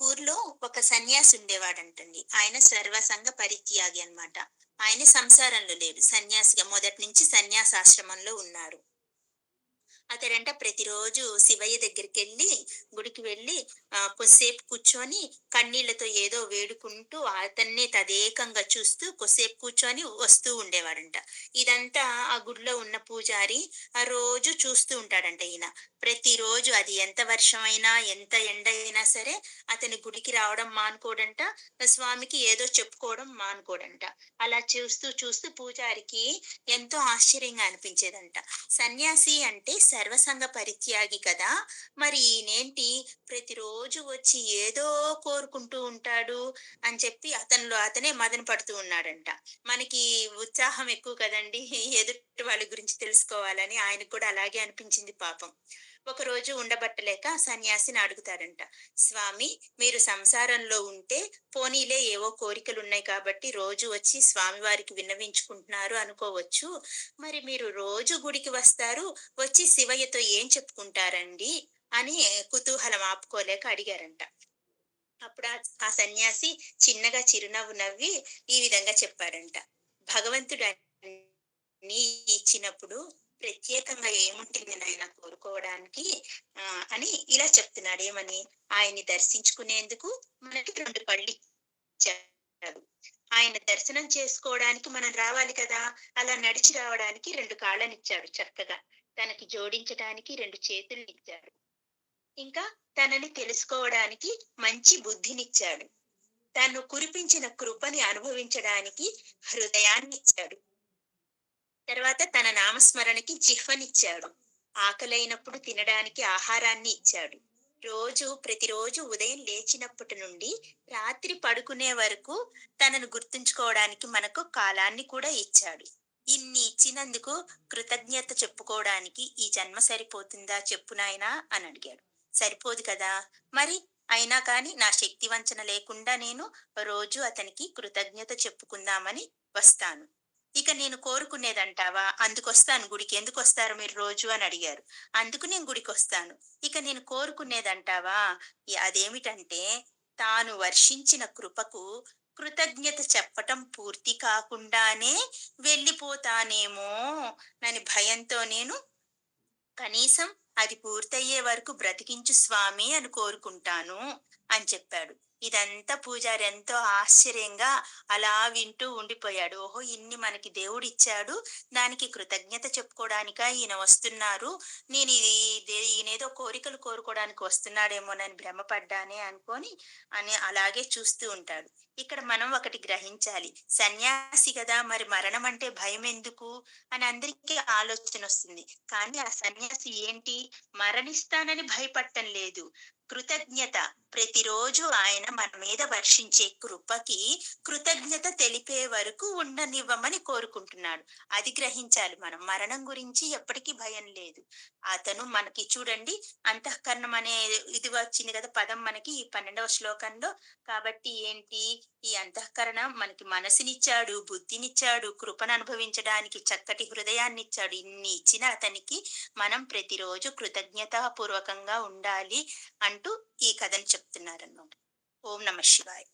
ఒక ఊర్లో ఒక సన్యాసి ఉండేవాడంటండి. ఆయన సర్వసంగ పరిత్యాగి అన్నమాట. ఆయన సంసారంలో లేడు. సన్యాసిగా మొదటి నుంచి సన్యాసాశ్రమంలో ఉన్నారు. అతడంట ప్రతిరోజు శివయ్య దగ్గరికి వెళ్ళి గుడికి వెళ్ళి కొద్దిసేపు కూర్చొని కన్నీళ్ళతో ఏదో వేడుకుంటూ అతన్నే తదేకంగా చూస్తూ కొసేపు కూర్చొని వస్తూ ఉండేవాడంట. ఇదంతా ఆ గుడిలో ఉన్న పూజారి ఆ రోజు చూస్తూ ఉంటాడంట ఈయన. ప్రతిరోజు అది ఎంత వర్షం అయినా ఎంత ఎండ అయినా సరే అతని గుడికి రావడం మానుకోడంట స్వామికి ఏదో చెప్పుకోవడం మానుకోడంట. అలా చూస్తూ చూస్తూ పూజారికి ఎంతో ఆశ్చర్యంగా అనిపించేదంట. సన్యాసి అంటే సర్వసంగ పరిత్యాగి కదా. మరి ఈయనేంటి? ప్రతిరోజు వచ్చి ఏదో కోరుకుంటూ ఉంటాడు అని చెప్పి అతనిలో అతనే మదన పడుతూ ఉన్నాడంట. మనకి ఉత్సాహం ఎక్కువ కదండి. ఎదుటి వాళ్ళ గురించి తెలుసుకోవాలని ఆయనకు కూడా అలాగే అనిపించింది పాపం. ఒక రోజు ఉండబట్టలేక సన్యాసిని అడుగుతాడంట స్వామి మీరు సంసారంలో ఉంటే పోనీలే ఏవో కోరికలు ఉన్నాయి కాబట్టి రోజు వచ్చి స్వామి వారికి విన్నవించుకుంటున్నారు అనుకోవచ్చు. మరి మీరు రోజు గుడికి వస్తారు వచ్చి శివయ్యతో ఏం చెప్పుకుంటారండి? అని కుతూహలం ఆపుకోలేక అడిగారంట. అప్పుడు ఆ- సన్యాసి చిన్నగా చిరునవ్వు నవ్వి ఈ విధంగా చెప్పాడంట. భగవంతుడు అన్ని ఇచ్చినప్పుడు ప్రత్యేకంగా ఏముంటుంది నాయన కోరుకోవడానికి? ఆ అని ఇలా చెప్తున్నాడు. ఏమని? ఆయన్ని దర్శించుకునేందుకు మనకి రెండు పళ్ళు ఇచ్చాడు. ఆయన దర్శనం చేసుకోవడానికి మనం రావాలి కదా? అలా నడిచి రావడానికి రెండు కాళ్ళని ఇచ్చాడు చక్కగా. తనకి జోడించడానికి రెండు చేతులు ఇచ్చాడు ఇంకా తనని తెలుసుకోవడానికి మంచి బుద్ధినిచ్చాడు. తను కురిపించిన కృపని అనుభవించడానికి హృదయాన్ని ఇచ్చాడు తర్వాత తన నామస్మరణకి జిహ్వనిచ్చాడు. ఆకలైనప్పుడు తినడానికి ఆహారాన్ని ఇచ్చాడు. రోజు ప్రతిరోజు ఉదయం లేచినప్పటి నుండి రాత్రి పడుకునే వరకు తనను గుర్తుంచుకోవడానికి మనకు కాలాన్ని కూడా ఇచ్చాడు. ఇన్ని ఇచ్చినందుకు కృతజ్ఞత చెప్పుకోవడానికి ఈ జన్మ సరిపోతుందా చెప్పు నాయనా అని అడిగాడు. సరిపోదు కదా. మరి అయినా కానీ నా శక్తి వంచన లేకుండా నేను రోజు అతనికి కృతజ్ఞత చెప్పుకుందామని వస్తాను. ఇక నేను కోరుకునేదంటావా? అందుకొస్తాను గుడికి. ఎందుకు వస్తారు మీరు రోజు అని అడిగారు. అందుకు నేను గుడికి వస్తాను ఇక నేను కోరుకునేదంటావా? అదేమిటంటే తాను వర్షించిన కృపకు కృతజ్ఞత చెప్పటం పూర్తి కాకుండానే వెళ్ళిపోతానేమో నని భయంతో నేను కనీసం అది పూర్తయ్యే వరకు బ్రతికించు స్వామి అని కోరుకుంటాను అని చెప్పాడు. ఇదంతా పూజారి ఎంతో ఆశ్చర్యంగా అలా వింటూ ఉండిపోయాడు. ఓహో ఇన్ని మనకి దేవుడు ఇచ్చాడు దానికి కృతజ్ఞత చెప్పుకోవడానిక ఈయన వస్తున్నారు. నేను ఇది ఇదే- ఈయనేదో కోరికలు కోరుకోవడానికి వస్తున్నాడేమోనని భ్రమపడ్డానే అనుకొని అని అలాగే చూస్తూ ఉంటాడు. ఇక్కడ మనం ఒకటి గ్రహించాలి. సన్యాసి కదా మరి మరణం అంటే భయం ఎందుకు అని అందరికీ ఆలోచన వస్తుంది. కానీ ఆ సన్యాసి ఏంటి? మరణిస్తానని భయపడటం లేదు కృతజ్ఞత ప్రతిరోజు ఆయన మన మీద వర్షించే కృపకి కృతజ్ఞత తెలిపే వరకు ఉండనివ్వమని కోరుకుంటున్నాడు. అది గ్రహించాలి మనం. మరణం గురించి ఎప్పటికీ భయం లేదు. అతను మనకి చూడండి అంతఃకరణం అనే ఇది వచ్చింది కదా పదం మనకి ఈ పన్నెండవ శ్లోకంలో. కాబట్టి ఏంటి? ఈ అంతఃకరణం మనకి మనసునిచ్చాడు బుద్ధినిచ్చాడు కృపను అనుభవించడానికి చక్కటి హృదయాన్ని ఇచ్చాడు ఇన్ని ఇచ్చిన అతనికి మనం ప్రతిరోజు కృతజ్ఞతాపూర్వకంగా ఉండాలి అంటూ ఈ కథను చెప్తున్నారన్నమాట. ఓం నమ శివాయ్.